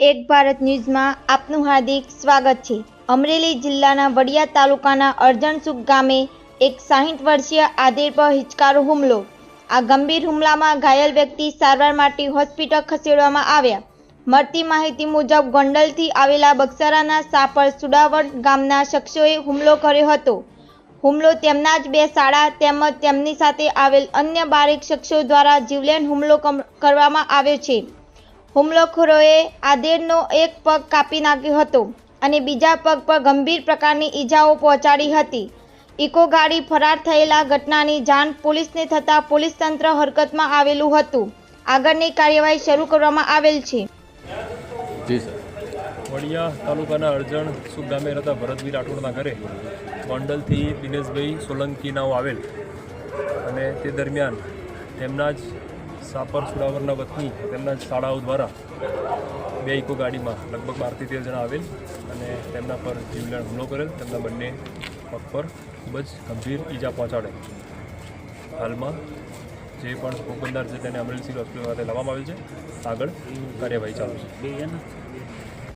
એક ભારત ન્યૂઝમાં આપનું હાર્દિક સ્વાગત છે. અમરેલી જિલ્લાના વડિયા તાલુકાના અરજણસુખ ગામે એક સાહીઠ વર્ષીય આધેર પર હિચકારો હુમલો. આ ગંભીર હુમલામાં ઘાયલ વ્યક્તિ સારવાર માટે હોસ્પિટલ ખસેડવામાં આવ્યા. મળતી માહિતી મુજબ ગોંડલથી આવેલા બક્સરાના સાપર સુડાવડ ગામના શખ્સોએ હુમલો કર્યો હતો. હુમલો તેમના જ બે શાળા તેમજ તેમની સાથે આવેલ અન્ય બારેક શખ્સો દ્વારા જીવલેણ હુમલો કરવામાં આવ્યો છે. હુમલોખોરોએ આધેડનો એક પગ કાપી નાખ્યો હતો અને બીજા પગ પર ગંભીર પ્રકારની ઈજાઓ પહોંચાડી હતી. ઇકો ગાડી ફરાર થયેલા ઘટનાની જાણ પોલીસને થતાં પોલીસ તંત્ર હરકતમાં આવેલું હતું. આગળની કાર્યવાહી શરૂ કરવામાં આવેલ છે. વડિયા તાલુકાના અરજણ સુખ ગામે રહેતા ભરતવીર રાઠોડના ઘરે ગોંડલથી દિનેશભાઈ સોલંકી નાવ આવેલ. અને તે દરમિયાન તેમના જ સાપર સુડાવરના વતની તેમના શાળાઓ દ્વારા બે ઇકો ગાડીમાં લગભગ બારથી તેર જણા આવેલ અને તેમના પર જીવલેણ હુમલો કરેલ. તેમના બંને પગ પર ખૂબ જ ગંભીર ઈજા પહોંચાડે હાલમાં જે પણ ભોગ બનનાર છે તેને અમરેલી સિવિલ હોસ્પિટલ ખાતે લાવવામાં આવેલ છે. આગળ કાર્યવાહી ચાલુ છે.